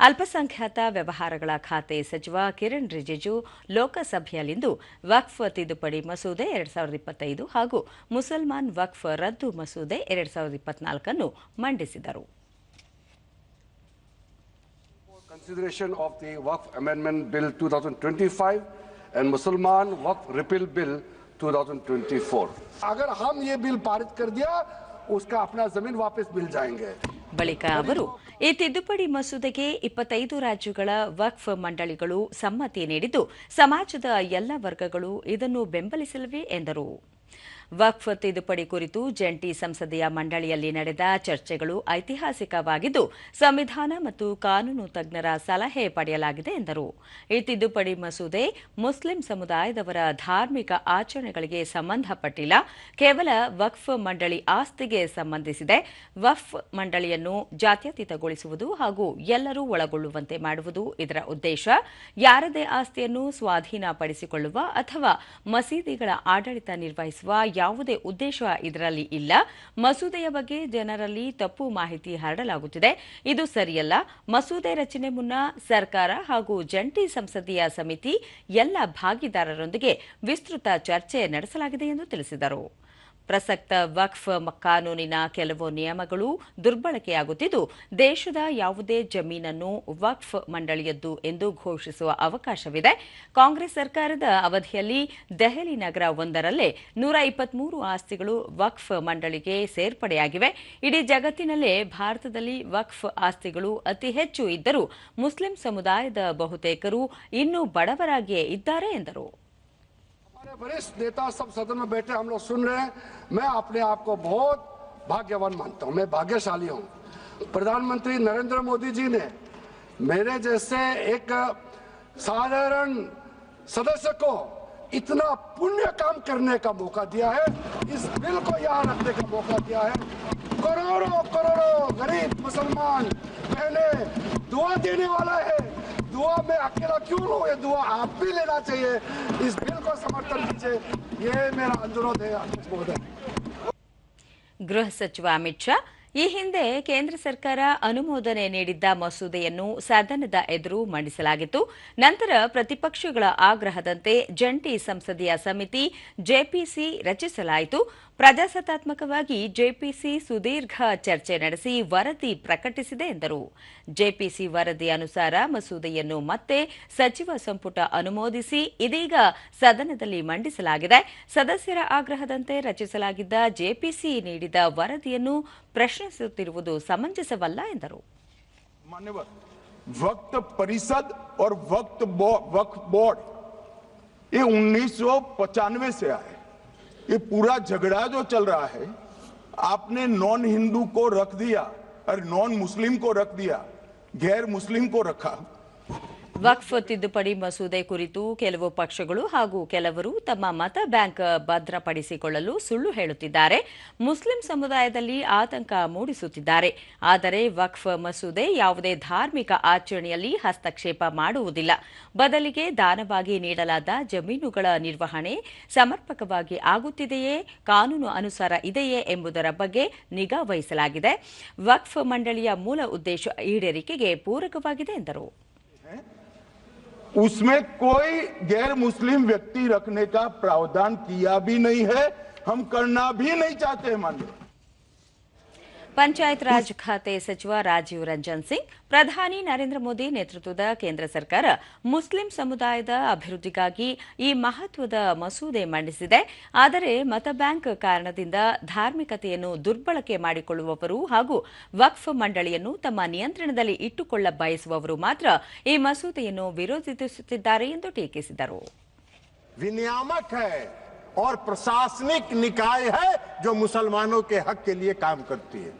ಅಲ್ಪಸಂಖ್ಯಾತ ವ್ಯವಹಾರಗಳ ಖಾತೆ ಸಚಿವ ಕಿರಣ್ ರಿಜಿಜು ಲೋಕಸಭೆಯಲ್ಲಿಂದು ವಕ್ಫ್ ತಿದ್ದುಪಡಿ ಮಸೂದೆ ಎರಡ್ ಸಾವಿರದ ಇಪ್ಪತ್ತೈದು ಹಾಗೂ ಮುಸಲ್ಮಾನ್ ವಕ್ಫ್ ರದ್ದು ಮಸೂದೆ ಎರಡ್ ಸಾವಿರದ ಇಪ್ಪತ್ನಾಲ್ಕನ್ನು ಮಂಡಿಸಿದರು consideration of the Waqf Amendment Bill 2025 and Musalman Waqf Repeal Bill 2024. अगर हम ये बिल पारित कर दिया उसका अपना जमीन वापस मिल जाएंगे ಬಳಿಕ ಅವರು, ಈ ತಿದ್ದುಪಡಿ ಮಸೂದೆಗೆ ಇಪ್ಪತ್ತೈದು ರಾಜ್ಯಗಳ ವಕ್ಫ್ ಮಂಡಳಿಗಳು ಸಮ್ಮತಿ ನೀಡಿದ್ದು, ಸಮಾಜದ ಎಲ್ಲ ವರ್ಗಗಳು ಇದನ್ನು ಬೆಂಬಲಿಸಲಿವೆ, ಎಂದರು. ವಕ್ಫ್ ತಿದ್ದುಪಡಿ ಕುರಿತು ಜಂಟಿ ಸಂಸದೀಯ ಮಂಡಳಿಯಲ್ಲಿ ನಡೆದ ಚರ್ಚೆಗಳು ಐತಿಹಾಸಿಕವಾಗಿದ್ದು, ಸಂವಿಧಾನ ಮತ್ತು ಕಾನೂನು ತಜ್ಞರ ಸಲಹೆ ಪಡೆಯಲಾಗಿದೆ ಎಂದರು. ಈ ತಿದ್ದುಪಡಿ ಮಸೂದೆ ಮುಸ್ಲಿಂ ಸಮುದಾಯದವರ ಧಾರ್ಮಿಕ ಆಚರಣೆಗಳಿಗೆ ಸಂಬಂಧಪಟ್ಟಿಲ್ಲ. ಕೇವಲ ವಕ್ಫ್ ಮಂಡಳಿ ಆಸ್ತಿಗೆ ಸಂಬಂಧಿಸಿದೆ. ವಕ್ಫ್ ಮಂಡಳಿಯನ್ನು ಜಾತ್ಯತೀತಗೊಳಿಸುವುದು ಹಾಗೂ ಎಲ್ಲರೂ ಒಳಗೊಳ್ಳುವಂತೆ ಮಾಡುವುದು ಇದರ ಉದ್ದೇಶ. ಯಾರದೇ ಆಸ್ತಿಯನ್ನು ಸ್ವಾಧೀನಪಡಿಸಿಕೊಳ್ಳುವ ಅಥವಾ ಮಸೀದಿಗಳ ಆಡಳಿತ ನಿರ್ವಹಿಸುವ ಯಾವುದೇ ಉದ್ದೇಶ ಇದರಲ್ಲಿ ಇಲ್ಲ. ಮಸೂದೆಯ ಬಗ್ಗೆ ಜನರಲ್ಲಿ ತಪ್ಪು ಮಾಹಿತಿ ಹರಡಲಾಗುತ್ತಿದೆ. ಇದು ಸರಿಯಲ್ಲ. ಮಸೂದೆ ರಚನೆ ಮುನ್ನ ಸರ್ಕಾರ ಹಾಗೂ ಜಂಟಿ ಸಂಸದೀಯ ಸಮಿತಿ ಎಲ್ಲ ಭಾಗಿದಾರರೊಂದಿಗೆ ವಿಸ್ತೃತ ಚರ್ಚೆ ನಡೆಸಲಾಗಿದೆ ಎಂದು ತಿಳಿಸಿದರು. ಪ್ರಸಕ್ತ ವಕ್ಫ್ ಕಾನೂನಿನ ಕೆಲವು ನಿಯಮಗಳು ದುರ್ಬಳಕೆಯಾಗುತ್ತಿದ್ದು, ದೇಶದ ಯಾವುದೇ ಜಮೀನನ್ನು ವಕ್ಫ್ ಮಂಡಳಿಯದ್ದು ಎಂದು ಘೋಷಿಸುವ ಅವಕಾಶವಿದೆ. ಕಾಂಗ್ರೆಸ್ ಸರ್ಕಾರದ ಅವಧಿಯಲ್ಲಿ ದೆಹಲಿ ನಗರ ಒಂದರಲ್ಲೇ ನೂರ ಇಪ್ಪತ್ಮೂರು ಆಸ್ತಿಗಳು ವಕ್ಫ್ ಮಂಡಳಿಗೆ ಸೇರ್ಪಡೆಯಾಗಿವೆ. ಇಡೀ ಜಗತ್ತಿನಲ್ಲೇ ಭಾರತದಲ್ಲಿ ವಕ್ಫ್ ಆಸ್ತಿಗಳು ಅತಿ ಹೆಚ್ಚು ಇದ್ದರೂ ಮುಸ್ಲಿಂ ಸಮುದಾಯದ ಬಹುತೇಕರು ಇನ್ನೂ ಬಡವರಾಗಿಯೇ ಇದ್ದಾರೆ ಎಂದರು. हमारे वरिष्ठ नेता सब सदन में बैठे, हम लोग सुन रहे हैं। मैं अपने आप को बहुत भाग्यवान मानता हूँ, मैं भाग्यशाली हूँ। प्रधानमंत्री नरेंद्र मोदी जी ने मेरे जैसे एक साधारण सदस्य को इतना पुण्य काम करने का मौका दिया है, इस बिल को यहाँ रखने का मौका दिया है। करोड़ों करोड़ों गरीब मुसलमान पहले दुआ देने वाला है दुआ में अकेला क्यों लो ये दुआ? आप भी लेना चाहिए। इस बिल को समर्थन कीजिए ये मेरा अनुरोध है अध्यक्ष महोदय। गृह सचिव अमित शाह ಈ ಹಿಂದೆ ಕೇಂದ್ರ ಸರ್ಕಾರ ಅನುಮೋದನೆ ನೀಡಿದ್ದ ಮಸೂದೆಯನ್ನು ಸದನದ ಎದುರು ಮಂಡಿಸಲಾಗಿತ್ತು. ನಂತರ ಪ್ರತಿಪಕ್ಷಗಳ ಆಗ್ರಹದಂತೆ ಜಂಟಿ ಸಂಸದೀಯ ಸಮಿತಿ ಜೆಪಿಸಿ ರಚಿಸಲಾಯಿತು. ಪ್ರಜಾಸತ್ತಾತ್ಮಕವಾಗಿ ಜೆಪಿಸಿ ಸುದೀರ್ಘ ಚರ್ಚೆ ನಡೆಸಿ ವರದಿ ಪ್ರಕಟಿಸಿದೆ ಎಂದರು. ಜೆಪಿಸಿ ವರದಿ ಅನುಸಾರ ಮಸೂದೆಯನ್ನು ಮತ್ತೆ ಸಚಿವ ಸಂಪುಟ ಅನುಮೋದಿಸಿ ಇದೀಗ ಸದನದಲ್ಲಿ ಮಂಡಿಸಲಾಗಿದೆ. ಸದಸ್ಯರ ಆಗ್ರಹದಂತೆ ರಚಿಸಲಾಗಿದ್ದ ಜೆಪಿಸಿ ನೀಡಿದ ವರದಿಯನ್ನು ಪ್ರಶ್ನಿಸುತ್ತಿರುವುದು ಸಮಂಜಸವಲ್ಲ ಎಂದರು मान्यवर वक्त परिषद और वक्त बो- वक्फ बोर्ड ये उन्नीस से आए ये पूरा झगड़ा जो चल रहा है आपने नॉन हिंदू को रख दिया और नॉन मुस्लिम को रख दिया गैर मुस्लिम को रखा ವಕ್ಫ್ ತಿದ್ದುಪಡಿ ಮಸೂದೆ ಕುರಿತು ಕೆಲವು ಪಕ್ಷಗಳು ಹಾಗೂ ಕೆಲವರು ತಮ್ಮ ಮತ ಬ್ಯಾಂಕ್ ಭದ್ರಪಡಿಸಿಕೊಳ್ಳಲು ಸುಳ್ಳು ಹೇಳುತ್ತಿದ್ದಾರೆ. ಮುಸ್ಲಿಂ ಸಮುದಾಯದಲ್ಲಿ ಆತಂಕ ಮೂಡಿಸುತ್ತಿದ್ದಾರೆ. ಆದರೆ ವಕ್ಫ್ ಮಸೂದೆ ಯಾವುದೇ ಧಾರ್ಮಿಕ ಆಚರಣೆಯಲ್ಲಿ ಹಸ್ತಕ್ಷೇಪ ಮಾಡುವುದಿಲ್ಲ. ಬದಲಿಗೆ ದಾನವಾಗಿ ನೀಡಲಾದ ಜಮೀನುಗಳ ನಿರ್ವಹಣೆ ಸಮರ್ಪಕವಾಗಿ ಆಗುತ್ತಿದೆಯೇ, ಕಾನೂನು ಅನುಸಾರ ಇದೆಯೇ ಎಂಬುದರ ಬಗ್ಗೆ ನಿಗಾ ವಹಿಸಲಾಗಿದೆ. ವಕ್ಫ್ ಮಂಡಳಿಯ ಮೂಲ ಉದ್ದೇಶ ಈಡೇರಿಕೆಗೆ ಪೂರಕವಾಗಿದೆ ಎಂದರು. उसमें कोई गैर मुस्लिम व्यक्ति रखने का प्रावधान किया भी नहीं है, हम करना भी नहीं चाहते मान्य। ಪಂಚಾಯತ್ ರಾಜ್ ಖಾತೆ ಸಚಿವ ರಾಜೀವ್ ರಂಜನ್ ಸಿಂಗ್ ಪ್ರಧಾನಿ ನರೇಂದ್ರ ಮೋದಿ ನೇತೃತ್ವದ ಕೇಂದ್ರ ಸರ್ಕಾರ ಮುಸ್ಲಿಂ ಸಮುದಾಯದ ಅಭಿವೃದ್ಧಿಗಾಗಿ ಈ ಮಹತ್ವದ ಮಸೂದೆ ಮಂಡಿಸಿದೆ ಆದರೆ ಮತ ಬ್ಯಾಂಕ್ ಕಾರಣದಿಂದ ಧಾರ್ಮಿಕತೆಯನ್ನು ದುರ್ಬಳಕೆ ಮಾಡಿಕೊಳ್ಳುವವರು ಹಾಗೂ ವಕ್ಫ್ ಮಂಡಳಿಯನ್ನು ತಮ್ಮ ನಿಯಂತ್ರಣದಲ್ಲಿ ಇಟ್ಟುಕೊಳ್ಳ ಬಯಸುವವರು ಮಾತ್ರ ಈ ಮಸೂದೆಯನ್ನು ವಿರೋಧಿಸುತ್ತಿದ್ದಾರೆ ಎಂದು ಟೀಕಿಸಿದರು विनियामक है और प्रशासनिक निकाय है जो मुसलमानों के हक के लिए काम करती है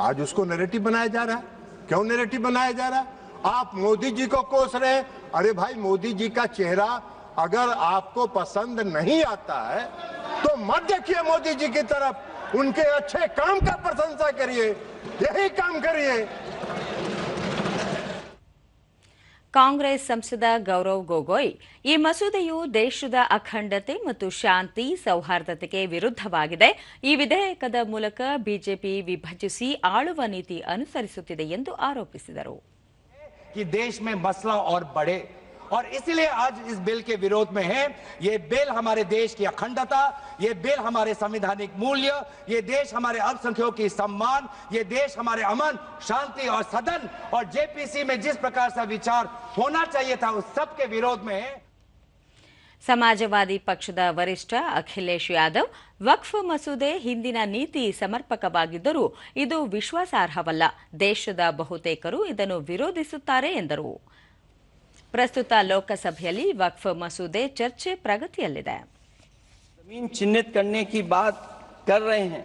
आज उसको नेरेटिव बनाया जा रहा है। क्यों नेरेटिव बनाया जा रहा है? आप मोदी जी को कोस रहे हैं। अरे भाई, मोदी जी का चेहरा अगर आपको पसंद नहीं आता है तो मत देखिए मोदी जी की तरफ़। उनके अच्छे काम का प्रशंसा करिए। यही काम करिए। ಕಾಂಗ್ರೆಸ್ ಸಂಸದ ಗೌರವ್ ಗೊಗೊಯ್ ಈ ಮಸೂದೆಯು ದೇಶದ ಅಖಂಡತೆ ಮತ್ತು ಶಾಂತಿ ಸೌಹಾರ್ದತೆಗೆ ವಿರುದ್ಧವಾಗಿದೆ. ಈ ವಿಧೇಯಕದ ಮೂಲಕ ಬಿಜೆಪಿ ವಿಭಜಿಸಿ ಆಳುವ ನೀತಿ ಅನುಸರಿಸುತ್ತಿದೆ ಎಂದು ಆರೋಪಿಸಿದರು. और बढ़े और इसलिए आज इस बिल के विरोध में है ये बिल हमारे देश की अखंडता ये बिल हमारे संवैधानिक मूल्य ये देश हमारे अल्पसंख्यकों की सम्मान ये देश हमारे अमन शांति और सदन और जेपीसी में जिस प्रकार से विचार होना चाहिए था उस सब के विरोध में है ಸಮಾಜವಾದಿ ಪಕ್ಷದ ವರಿಷ್ಠ ಅಖಿಲೇಶ್ ಯಾದವ್ ವಕ್ಫ್ ಮಸೂದೆ ಹಿಂದಿನ ನೀತಿ ಸಮರ್ಪಕವಾಗಿದ್ದರೂ ಇದು ವಿಶ್ವಾಸಾರ್ಹವಲ್ಲ ದೇಶದ ಬಹುತೇಕರು ಇದನ್ನು ವಿರೋಧಿಸುತ್ತಾರೆ ಎಂದರು ಪ್ರಸ್ತುತ ಲೋಕಸಭೆಯಲ್ಲಿ ವಕ್ಫ್ ಮಸೂದೆ ಚರ್ಚೆ ಪ್ರಗತಿಯಲ್ಲಿದೆ ಜಮೀನ್ ಚಿಹ್ನಿತ ಕಣ್ಣೆ ಕಿ ಬಾತ್ ಕರ್ ರಹೆ ಹೈ